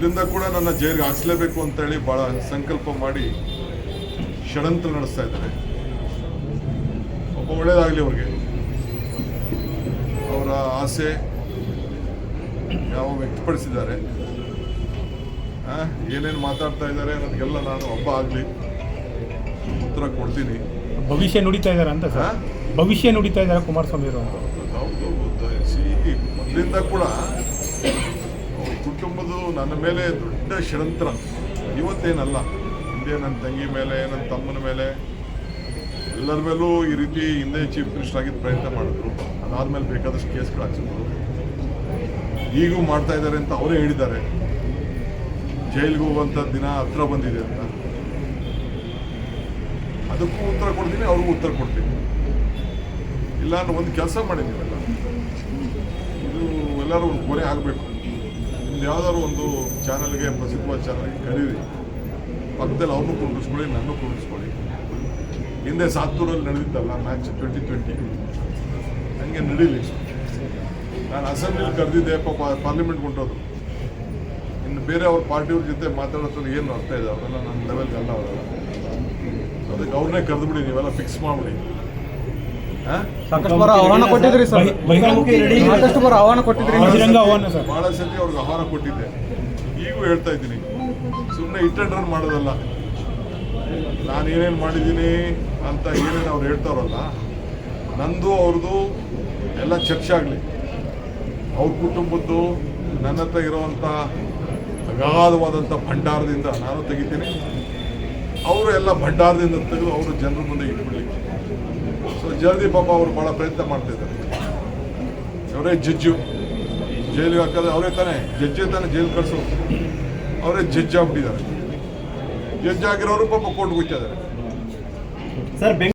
ಮೊದಲಿಂದ ಕೂಡ ನನ್ನ ಜೈಲಿಗೆ ಹಾಕ್ಸ್ಲೇಬೇಕು ಅಂತೇಳಿ ಭಾಳ ಸಂಕಲ್ಪ ಮಾಡಿ ಷಡಂತ್ರ ನಡೆಸ್ತಾ ಇದ್ದಾರೆ. ಒಬ್ಬ ಒಳ್ಳೇದಾಗಲಿ ಅವ್ರಿಗೆ. ಅವರ ಆಸೆ ಯಾವ ವ್ಯಕ್ತಪಡಿಸಿದ್ದಾರೆ. ಏನೇನು ಮಾತಾಡ್ತಾ ಇದ್ದಾರೆ ನನಗೆಲ್ಲ ನಾನು ಒಬ್ಬ ಆಗಲಿ ಉತ್ತರ ಕೊಡ್ತೀನಿ. ಭವಿಷ್ಯ ನುಡಿತಾ ಇದ್ದಾರೆ ಅಂತ ಸರ್? ಭವಿಷ್ಯ ನುಡಿತಾ ಇದ್ದಾರೆ ಕುಮಾರಸ್ವಾಮಿ ಅವರು ಮೊದಲಿಂದ ಕೂಡ ಕುಟುಂಬದ ನನ್ನ ಮೇಲೆ ದೊಡ್ಡ ಷಡಂತ್ರ ಇವತ್ತೇನಲ್ಲ, ಹಿಂದೆ ನನ್ನ ತಂಗಿ ಮೇಲೆ, ನನ್ನ ತಮ್ಮನ ಮೇಲೆ, ಎಲ್ಲರ ಮೇಲೂ ಈ ರೀತಿ ಹಿಂದೆ ಚೀಫ್ ಮಿನಿಸ್ಟರ್ ಆಗಿದ್ದು ಪ್ರಯತ್ನ ಮಾಡಿದ್ರು. ಅದಾದ್ಮೇಲೆ ಬೇಕಾದಷ್ಟು ಕೇಸ್ಗಳು ಹಾಕ್ಸಿದ್ರು. ಈಗೂ ಮಾಡ್ತಾ ಇದ್ದಾರೆ ಅಂತ ಅವರೇ ಹೇಳಿದ್ದಾರೆ. ಜೈಲಿಗೆ ಹೋಗುವಂಥ ದಿನ ಹತ್ರ ಬಂದಿದೆ ಅಂತ. ಅದಕ್ಕೂ ಉತ್ತರ ಕೊಡ್ತೀನಿ, ಅವ್ರಿಗೂ ಉತ್ತರ ಕೊಡ್ತೀನಿ. ಇಲ್ಲ ಒಂದು ಕೆಲಸ ಮಾಡಿ ನೀವೆಲ್ಲ. ಇದು ಎಲ್ಲರೂ ಒಂದು ಕೊನೆ ಆಗಬೇಕು. ನಿಮ್ದು ಯಾವ್ದಾದ್ರು ಒಂದು ಚಾನಲ್ಗೆ ಪ್ರಸಿದ್ಧವಾದ ಚಾನಲ್ಗೆ ಕರೀರಿ. ಪಕ್ಕದಲ್ಲಿ ಅವ್ರನ್ನೂ ಕುಂಡಿಸ್ಕೊಳ್ಳಿ ನನ್ನೂ ಕುಂಡಿಸ್ಕೊಳ್ಳಿ ಹಿಂದೆ ಸಾತ್ತೂರಲ್ಲಿ ನಡೆದಿದ್ದಲ್ಲ ಮ್ಯಾಚ್ ಟ್ವೆಂಟಿ ಟ್ವೆಂಟಿ ಹಂಗೆ ನಡೀಲಿ. ನಾನು ಅಸೆಂಬ್ಲಿಲಿ ಕರೆದಿದ್ದೆ, ಪಾಪ ಪಾರ್ಲಿಮೆಂಟ್ ಹೊಂಟೋದು ಇನ್ನು ಬೇರೆ ಅವ್ರ ಪಾರ್ಟಿಯವ್ರ ಜೊತೆ ಮಾತಾಡೋದ್ರಲ್ಲಿ ಏನು ಅರ್ಥ ಇದೆ? ಅವರೆಲ್ಲ ನನ್ನ ಲೆವೆಲ್ಗೆ ಅಲ್ಲ ಅವರೆಲ್ಲ. ಅದಕ್ಕೆ ಅವ್ರನ್ನೇ ಕರೆದುಬಿಡಿ, ನೀವೆಲ್ಲ ಫಿಕ್ಸ್ ಮಾಡಿಬಿಡಿ. ಸಾಕಷ್ಟು ಬಾರ ಆಹ್ವಾನ ಕೊಟ್ಟಿದ್ರಿ ಸರ್. ಸಾಕಷ್ಟು ಬಾರ ಆಹ್ವಾನ ಕೊಟ್ಟಿದ್ರಿ. ಬಹಿರಂಗ ಆಹ್ವಾನ ಸರ್. ಬಹಳ ಸತಿ ಅವ್ರಿಗೆ ಆಹ್ವಾನ ಕೊಟ್ಟಿದ್ದೆ. ಈಗೂ ಹೇಳ್ತಾ ಇದ್ದೀನಿ. ಸುಮ್ಮನೆ ಇಟ್ ಅಂಡ್ ರನ್ ಮಾಡೋದಲ್ಲ. ನಾನು ಏನೇನು ಮಾಡಿದ್ದೀನಿ ಅಂತ ಏನೇನು ಅವ್ರು ಹೇಳ್ತಾರಲ್ಲ ನಂದು ಅವ್ರದ್ದು ಎಲ್ಲ ಚರ್ಚೆ ಆಗಲಿ. ಅವ್ರ ಕುಟುಂಬದ್ದು ನನ್ನ ಹತ್ರ ಇರೋವಂಥ ಅಗಾಧವಾದಂಥ ಭಂಡಾರದಿಂದ ನಾನು ತೆಗಿತೀನಿ. ಅವರು ಎಲ್ಲ ಭಂಡಾರದಿಂದ ತೆಗೆದು ಅವರು ಜನರ ಮುಂದೆ ಇಟ್ಬಿಡ್ಲಿಕ್ಕೆ. ಸೊ ಜಲ್ದಿ ಪಾಪ ಅವರು ಭಾಳ ಪ್ರಯತ್ನ ಮಾಡ್ತಿದ್ದಾರೆ ಅವರೇ ಜಜ್ಜು ಜೈಲಿಗೆ ಹಾಕೋದು ಅವರೇ ತಾನೇ ಜಜ್ಜೆ ತಾನೇ ಜೈಲು ಕಳಿಸೋ ಅವರೇ ಜಜ್ಜಾಗ್ಬಿಟ್ಟಿದ್ದಾರೆ ಜಜ್ಜಾಗಿರೋರು ಪಾಪ ಕೋರ್ಟ್ಗೆ ಹೋಗ್ತಾ ಇದ್ದಾರೆ.